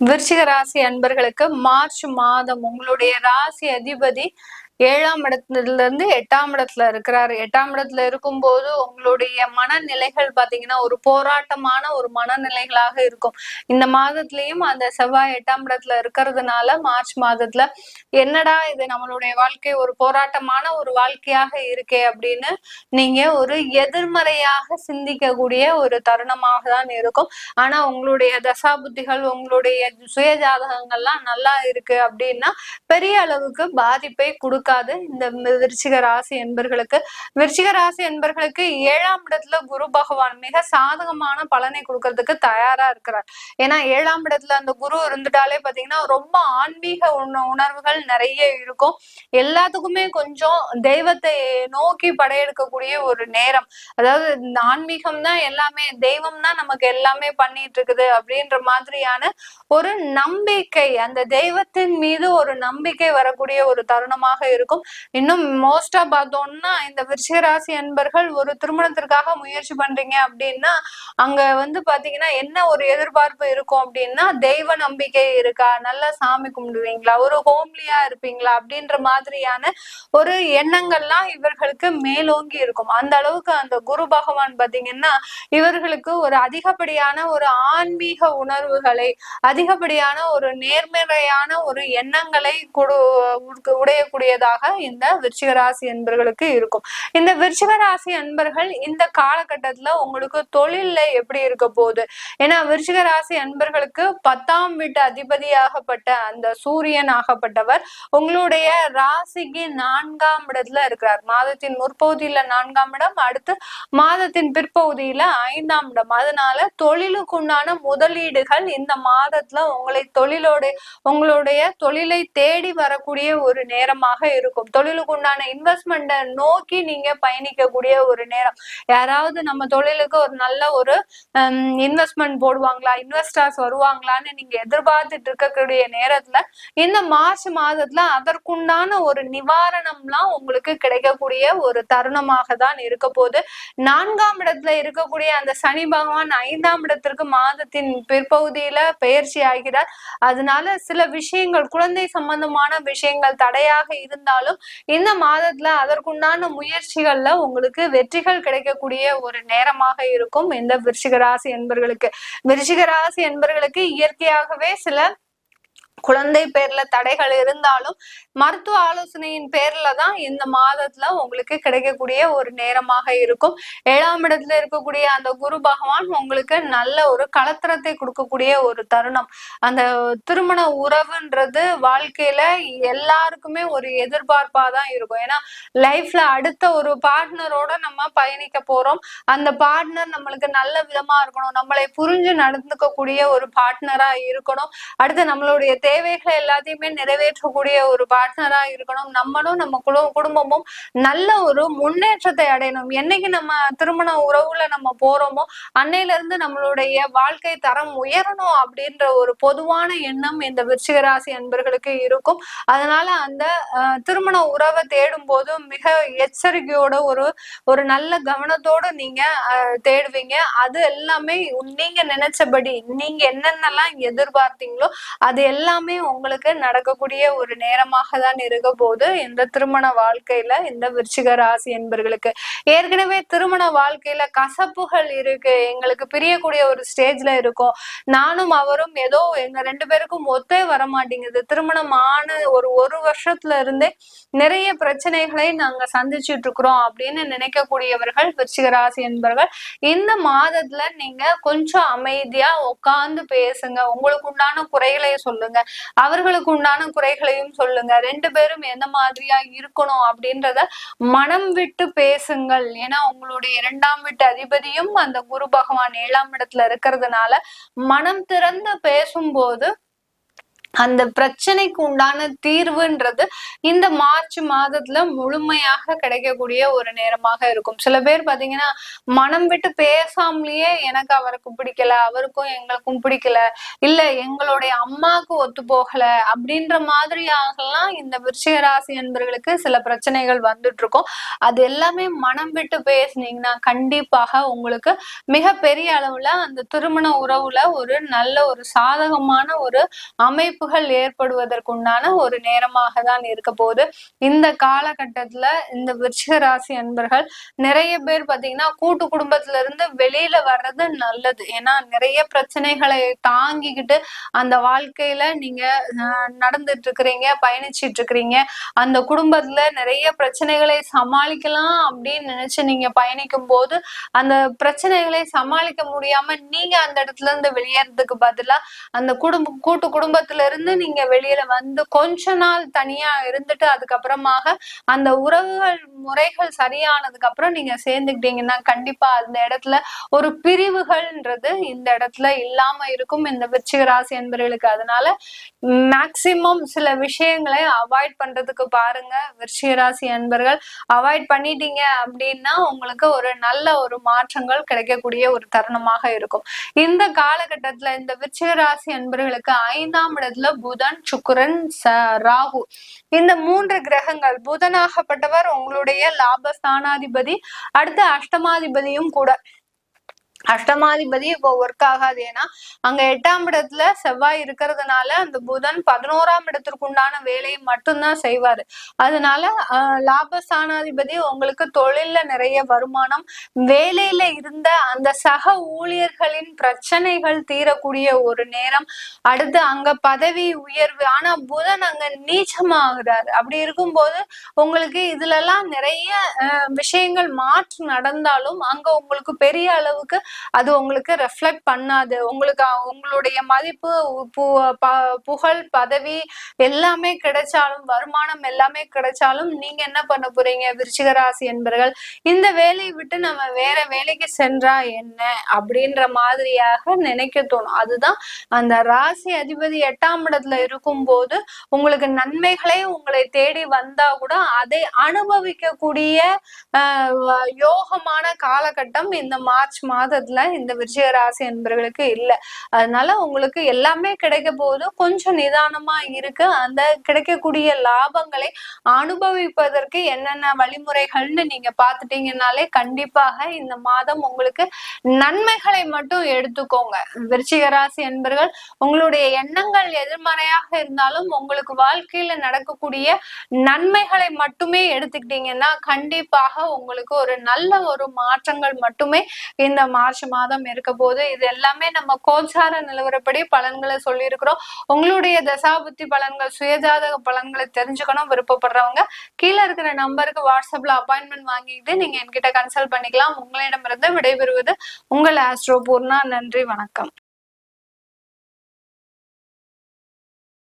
விருச்சிக ராசி அன்பர்களுக்கு மார்ச் மாதம் உங்களுடைய ராசி அதிபதி ஏழாம் இடத்துல இருந்து எட்டாம் இடத்துல இருக்கிறாரு. எட்டாம் இடத்துல இருக்கும்போது உங்களுடைய மனநிலைகள் பாத்தீங்கன்னா ஒரு போராட்டமான ஒரு மனநிலைகளாக இருக்கும். இந்த மாதத்திலயும் அந்த செவ்வாய் எட்டாம் இடத்துல இருக்கிறதுனால மார்ச் மாதத்துல என்னடா இது நம்மளுடைய வாழ்க்கை ஒரு போராட்டமான ஒரு வாழ்க்கையாக இருக்கே அப்படின்னு நீங்க ஒரு எதிர்மறையாக சிந்திக்கக்கூடிய ஒரு தருணமாக தான் இருக்கும். ஆனா உங்களுடைய தசாபுத்திகள் உங்களுடைய சுய ஜாதகங்கள்லாம் நல்லா இருக்கு அப்படின்னா பெரிய அளவுக்கு பாதிப்பை கொடுக்க கொடுக்காது. இந்த விருச்சிக ராசி என்பர்களுக்கு விருச்சிக ராசி என்பர்களுக்கு ஏழாம் இடத்துல குரு பகவான் மிக சாதகமான பலனை கொடுக்கறதுக்கு தயாரா இருக்கிறார். ஏன்னா ஏழாம் இடத்துல அந்த குரு இருந்துட்டாலே பாத்தீங்கன்னா ரொம்ப ஆன்மீக உணர்வுகள் நிறைய இருக்கும். எல்லாத்துக்குமே கொஞ்சம் தெய்வத்தை நோக்கி படையெடுக்கக்கூடிய ஒரு நேரம். அதாவது ஆன்மீகம் தான் எல்லாமே தெய்வம் தான் நமக்கு எல்லாமே பண்ணிட்டு இருக்குது அப்படின்ற மாதிரியான ஒரு நம்பிக்கை அந்த தெய்வத்தின் மீது ஒரு நம்பிக்கை வரக்கூடிய ஒரு தருணமாக இருக்கும். இன்னும் மோஸ்டா பார்த்தோம்னா இந்த விருஷராசி அன்பர்கள் ஒரு திருமணத்திற்காக முயற்சி பண்றீங்க அப்படின்னா அங்க வந்து பாத்தீங்கன்னா என்ன ஒரு எதிர்பார்ப்பு இருக்கும் அப்படின்னா தெய்வ நம்பிக்கை இருக்கா? நல்லா சாமி கும்பிடுவீங்களா? ஒரு ஹோம்லியா இருப்பீங்களா? அப்படின்ற மாதிரியான ஒரு எண்ணங்கள்லாம் இவர்களுக்கு மேலோங்கி இருக்கும். அந்த அளவுக்கு அந்த குரு பகவான் பாத்தீங்கன்னா இவர்களுக்கு ஒரு அதிகப்படியான ஒரு ஆன்மீக உணர்வுகளை அதிகப்படியான ஒரு நேர்மறையான ஒரு எண்ணங்களை உடையக்கூடியதா உள்ளவர்களாக இந்த விருச்சிகராசி அன்பர்களுக்கு இருக்கும். இந்த விருச்சிகராசி அன்பர்கள் இந்த காலகட்டத்துல உங்களுக்கு தொழில்ல எப்படி இருக்க போகுது? ஏன்னா விருச்சிகராசி அன்பர்களுக்கு பத்தாம் வீட்டு அதிபதியாகப்பட்ட அந்த சூரியன் ஆகப்பட்டவர் உங்களுடைய ராசிக்கு நான்காம் இடத்துல இருக்கிறார். மாதத்தின் முற்பகுதியில நான்காம் இடம் அடுத்து மாதத்தின் பிற்பகுதியில ஐந்தாம் இடம். அதனால தொழிலுக்குண்டான முதலீடுகள் இந்த மாதத்துல உங்களை தொழிலோட உங்களுடைய தொழிலை தேடி வரக்கூடிய ஒரு நேரமாக இருக்கும். தொழிலுக்கு உண்டான இன்வெஸ்ட்மெண்ட்டை நோக்கி நீங்க பயணிக்கக்கூடிய ஒரு நேரம். யாராவது நம்ம தொழிலுக்கு ஒரு நல்ல ஒரு இன்வெஸ்ட்மெண்ட் போடுவாங்களா? இன்வெஸ்டர்ஸ் வருவாங்களான்னு நீங்க எதிர்பார்த்துட்டு இருக்கக்கூடிய நேரத்துல இந்த மார்ச் மாதத்துல அதற்குண்டான ஒரு நிவாரணம்லாம் உங்களுக்கு கிடைக்கக்கூடிய ஒரு தருணமாக தான் இருக்க போது நான்காம் இடத்துல இருக்கக்கூடிய அந்த சனி பகவான் ஐந்தாம் இடத்திற்கு மாதத்தின் பிற்பகுதியில பயிற்சி ஆகிறார். அதனால சில விஷயங்கள் குழந்தை சம்பந்தமான விஷயங்கள் தடையாக இருந்த இருந்தாலும் இந்த மாதத்துல அதற்குண்டான முயற்சிகள்ல உங்களுக்கு வெற்றிகள் கிடைக்கக்கூடிய ஒரு நேரமாக இருக்கும். இந்த விருச்சிக ராசி என்பர்களுக்கு. விருச்சிக ராசி என்பர்களுக்கு இயற்கையாகவே சில குழந்தை பேர்ல தடைகள் இருந்தாலும் மருத்துவ ஆலோசனையின் பேர்ல தான் இந்த மாதத்துல உங்களுக்கு கிடைக்கக்கூடிய ஒரு நேரமாக இருக்கும். ஏழாம் இடத்துல இருக்கக்கூடிய அந்த குரு பகவான் உங்களுக்கு நல்ல ஒரு கலத்திரத்தை கொடுக்கக்கூடிய ஒரு தருணம். அந்த திருமண உறவுன்றது வாழ்க்கையில எல்லாருக்குமே ஒரு எதிர்பார்ப்பா தான் இருக்கும். ஏன்னா லைஃப்ல அடுத்த ஒரு பார்ட்னரோட நம்ம பயணிக்க போறோம். அந்த பார்ட்னர் நம்மளுக்கு நல்ல விதமா இருக்கணும். நம்மளை புரிஞ்சு நடந்துக்க கூடிய ஒரு பார்ட்னரா இருக்கணும். அடுத்து நம்மளுடைய தேவைகளை எல்லாத்தையுமே நிறைவேற்றக்கூடிய ஒரு பார்ட்னரா இருக்கணும். நம்மளும் நம்ம குடும்பமும் நல்ல ஒரு முன்னேற்றத்தை அடையணும். என்னைக்கு நம்ம திருமண உறவுல நம்ம போறோமோ அன்னையில இருந்து நம்மளுடைய வாழ்க்கை தரம் உயரணும் அப்படின்ற ஒரு பொதுவான எண்ணம் இந்த விருச்சிகராசி அன்பர்களுக்கு இருக்கும். அதனால அந்த திருமண உறவை தேடும் போது மிக எச்சரிக்கையோட ஒரு ஒரு நல்ல கவனத்தோட நீங்க தேடுவீங்க. அது எல்லாமே நீங்க நினைச்சபடி நீங்க என்னென்னலாம் எதிர்பார்த்தீங்களோ அது எல்லாம் எல்லாமே உங்களுக்கு நடக்கக்கூடிய ஒரு நேரமாக தான் இருக்க போது இந்த திருமண வாழ்க்கையில இந்த விருச்சிக ராசி என்பர்களுக்கு. ஏற்கனவே திருமண வாழ்க்கையில கசப்புகள் இருக்கு. எங்களுக்கு பிரியக்கூடிய ஒரு ஸ்டேஜ்ல இருக்கும். நானும் அவரும் ஏதோ எங்க ரெண்டு பேருக்கும் ஒத்தே வர மாட்டேங்குது திருமணம் ஆன ஒரு ஒரு வருஷத்துல இருந்தே நிறைய பிரச்சனைகளை நாங்க சந்திச்சுட்டு இருக்கிறோம் அப்படின்னு நினைக்கக்கூடியவர்கள் விருச்சிக ராசி என்பவர்கள் இந்த மாதத்துல நீங்க கொஞ்சம் அமைதியா உட்கார்ந்து பேசுங்க. உங்களுக்கு உண்டான குறைகளை சொல்லுங்க. அவர்களுக்கு உண்டான குறைகளையும் சொல்லுங்க. ரெண்டு பேரும் எந்த மாதிரியா இருக்கணும் அப்படின்றத மனம் விட்டு பேசுங்கள். ஏன்னா உங்களுடைய இரண்டாம் வீட்டு அதிபதியும் அந்த குரு பகவான் ஏழாம் இடத்துல இருக்கிறதுனால மனம் திறந்து பேசும்போது அந்த பிரச்சனைக்கு உண்டான தீர்வுன்றது இந்த மார்ச் மாதத்துல முழுமையாக கிடைக்கக்கூடிய ஒரு நேரமாக இருக்கும். சில பேர் பாத்தீங்கன்னா மனம் விட்டு பேசாமலேயே எனக்கு அவருக்கு பிடிக்கல அவருக்கும் எங்களுக்கும் பிடிக்கல இல்ல எங்களுடைய அம்மாவுக்கு ஒத்து போகல அப்படின்ற மாதிரியாகலாம் இந்த விருச்சிக ராசி என்பர்களுக்கு சில பிரச்சனைகள் வந்துட்டு இருக்கும் அது எல்லாமே மனம் விட்டு பேசுனீங்கன்னா கண்டிப்பாக உங்களுக்கு மிக பெரிய அளவுல அந்த திருமண உறவுல ஒரு நல்ல ஒரு சாதகமான ஒரு அமைப்பு வாய்ப்புகள் ஏற்படுவதற்குண்டான ஒரு நேரமாக தான் இருக்க போகுது. இந்த காலகட்டத்துல இந்த விருச்சிக ராசி அன்பர்கள் நிறைய பேர் பாத்தீங்கன்னா கூட்டு குடும்பத்துல இருந்து வெளியில வர்றது நல்லது. ஏன்னா நிறைய பிரச்சனைகளை தாங்கிக்கிட்டு அந்த வாழ்க்கையில நீங்க நடந்துட்டு இருக்கிறீங்க பயணிச்சிட்டு இருக்கிறீங்க அந்த குடும்பத்துல நிறைய பிரச்சனைகளை சமாளிக்கலாம் அப்படின்னு நினைச்சு நீங்க பயணிக்கும் போது அந்த பிரச்சனைகளை சமாளிக்க முடியாம நீங்க அந்த இடத்துல இருந்து வெளியேறதுக்கு பதிலா அந்த குடும்ப கூட்டு குடும்பத்துல இருந்து இருந்து நீங்க வெளியில வந்து கொஞ்ச நாள் தனியா இருந்துட்டு அதுக்கப்புறமாக அந்த உறவுகள் முறைகள் சரியானதுக்கு அப்புறம் நீங்க சேர்ந்துக்கிட்டீங்கன்னா கண்டிப்பா அந்த இடத்துல ஒரு பிரிவுகள்ன்றது இந்த இடத்துல இல்லாம இருக்கும். இந்த விருச்சிக ராசி என்பவர்களுக்கு அதனால மேக்சிமம் சில விஷயங்களை அவாய்ட் பண்றதுக்கு பாருங்க விருச்சிக ராசி அன்பர்கள். அவாய்ட் பண்ணிட்டீங்க அப்படின்னா உங்களுக்கு ஒரு நல்ல ஒரு மாற்றங்கள் கிடைக்கக்கூடிய ஒரு தருணமாக இருக்கும். இந்த காலகட்டத்துல இந்த விருச்சிக ராசி அன்பர்களுக்கு ஐந்தாம் இடத்துல புதன் சுக்கரன் ராகு. இந்த மூன்று கிரகங்கள் புதனாகப்பட்டவர் உங்களுடைய லாபஸ்தானாதிபதி அடுத்து அஷ்டமாதிபதியும் கூட. அஷ்டமாதிபதி இப்போ ஒர்க் ஆகாது. ஏன்னா அங்க எட்டாம் இடத்துல செவ்வாய் இருக்கிறதுனால அந்த புதன் பதினோராம் இடத்திற்கு உண்டான வேலையை மட்டும்தான் செய்வாரு. அதனால லாபஸ்தானாதிபதி உங்களுக்கு தொழில்ல நிறைய வருமானம் வேலையில இருந்த அந்த சக ஊழியர்களின் பிரச்சனைகள் தீரக்கூடிய ஒரு நேரம். அடுத்து அங்க பதவி உயர்வு. ஆனா புதன் அங்க நீச்சமாகிறாரு. அப்படி இருக்கும்போது உங்களுக்கு இதுல எல்லாம் நிறைய விஷயங்கள் மாற்று நடந்தாலும் அங்க உங்களுக்கு பெரிய அளவுக்கு அது உங்களுக்கு ரெஃப்ளெக்ட் பண்ணாது. உங்களுக்கு உங்களுடைய மதிப்பு புகழ் பதவி எல்லாமே கிடைச்சாலும் வருமானம் எல்லாமே கிடைச்சாலும் நீங்க என்ன பண்ண போறீங்க? விருச்சிக ராசி என்பர்கள் இந்த வேலையை விட்டு நம்ம வேற வேலைக்கு சென்றா என்ன? அப்படின்ற மாதிரியாக நினைக்க தோணும். அதுதான் அந்த ராசி அதிபதி எட்டாம் இடத்துல இருக்கும் போது உங்களுக்கு நன்மைகளே உங்களை தேடி வந்தா கூட அதை அனுபவிக்கக்கூடிய யோகமான காலகட்டம் இந்த மார்ச் மாதம் ஜாதகத்துல இந்த விஜய ராசி என்பவர்களுக்கு இல்லை. அதனால உங்களுக்கு எல்லாமே கிடைக்க போது கொஞ்சம் நிதானமா இருக்கு. அந்த கிடைக்கக்கூடிய லாபங்களை அனுபவிப்பதற்கு என்னென்ன வழிமுறைகள்னு நீங்க பாத்துட்டீங்கன்னாலே கண்டிப்பாக இந்த மாதம் உங்களுக்கு நன்மைகளை மட்டும் எடுத்துக்கோங்க. விருச்சிக ராசி என்பர்கள் உங்களுடைய எண்ணங்கள் எதிர்மறையாக இருந்தாலும் உங்களுக்கு வாழ்க்கையில நடக்கக்கூடிய நன்மைகளை மட்டுமே எடுத்துக்கிட்டீங்கன்னா கண்டிப்பாக உங்களுக்கு ஒரு நல்ல ஒரு மாற்றங்கள் மட்டுமே இந்த மா மார்ச் மாதம் இருக்க போது இது எல்லாமே நம்ம கோச்சார நிலவரப்படி பலன்களை சொல்லியிருக்கிறோம். உங்களுடைய தசாபுத்தி பலன்கள் சுயஜாதக பலன்களை தெரிஞ்சுக்கணும் விருப்பப்படுறவங்க கீழே இருக்கிற நம்பருக்கு வாட்ஸ்அப்ல அப்பாயின்மெண்ட் வாங்கிட்டு நீங்க என்கிட்ட கன்சல்ட் பண்ணிக்கலாம். உங்களிடமிருந்து விடைபெறுவது உங்கள் ஆஸ்ட்ரோ பூர்ணா. நன்றி வணக்கம்.